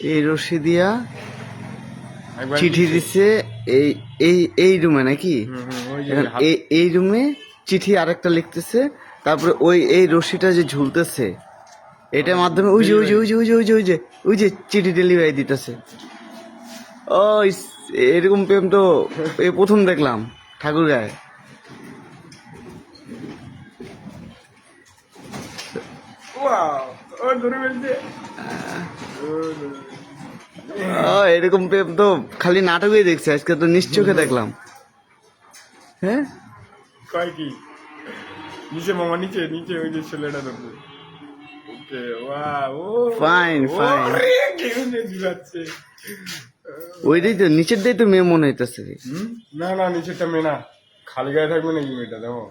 এই রশি দিয়া চিঠি দিছে এই এই এই রুমে নাকি? এই এই রুমে চিঠি আরেকটা লিখতেছে তারপরে ওই এই রশিটা যে ঝুলতেছে এটার মাধ্যমে ওই যে ওই যে ওই যে ওই যে ওই যে ওই যে ওই যে চিঠি ডেলিভারি দিতেছে। ও এরকম প্রেম তো এই প্রথম দেখলাম ঠাকুর গায়ে। Wow! এরকম প্রেম তো খালি নাটকেই দেখছি আজকে তো নিশ্চোখে দেখলাম। হ্যাঁ? কয় কি? নিচে মামা নিচে নিচে ওই যে ছেলেটা ধরবে নেই যাচ্ছে ওইটাই তো নিচের দিয়ে তো মেয়ে মনে হইতেছে? না না নিচেরটা মেয়ে না। খালি গায়ে থাকবে নাকি মেয়েটা দেখো।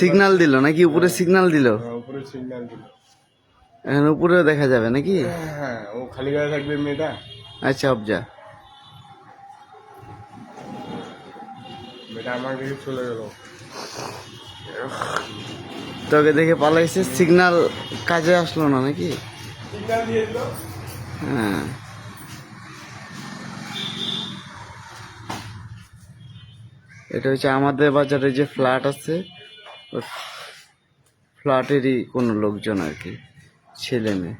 সিগন্যাল দিল নাকি? উপরে সিগনাল দিল? হ্যাঁ, উপরে সিগন্যাল দিল। এখন উপরেও দেখা যাবে নাকি? হ্যাঁ ও খালি গায়ে থাকবে মেয়েটা। আচ্ছা অবজা মেয়েটা আমার দিকে চলে গেল। তোকে দেখে পালাইছে সিগনাল কাজে আসলো না নাকি? সিগন্যাল দিয়ে দিল। হ্যাঁ। এটা হচ্ছে আমাদের বাজারে যে ফ্ল্যাট আছে ওই ফ্ল্যাটেরই কোনো লোকজন আর কি ছেলে মেয়ে।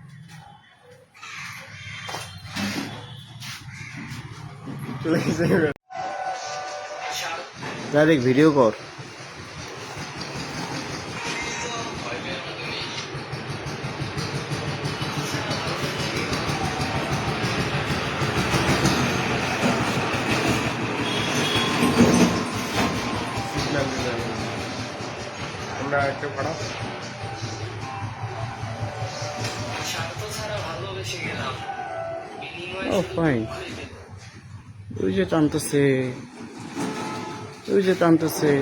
ভিডিও কর। আমরা একটু খারাপ ও ফাইন ওই যে টানতেছে ওই যে টানতেছে।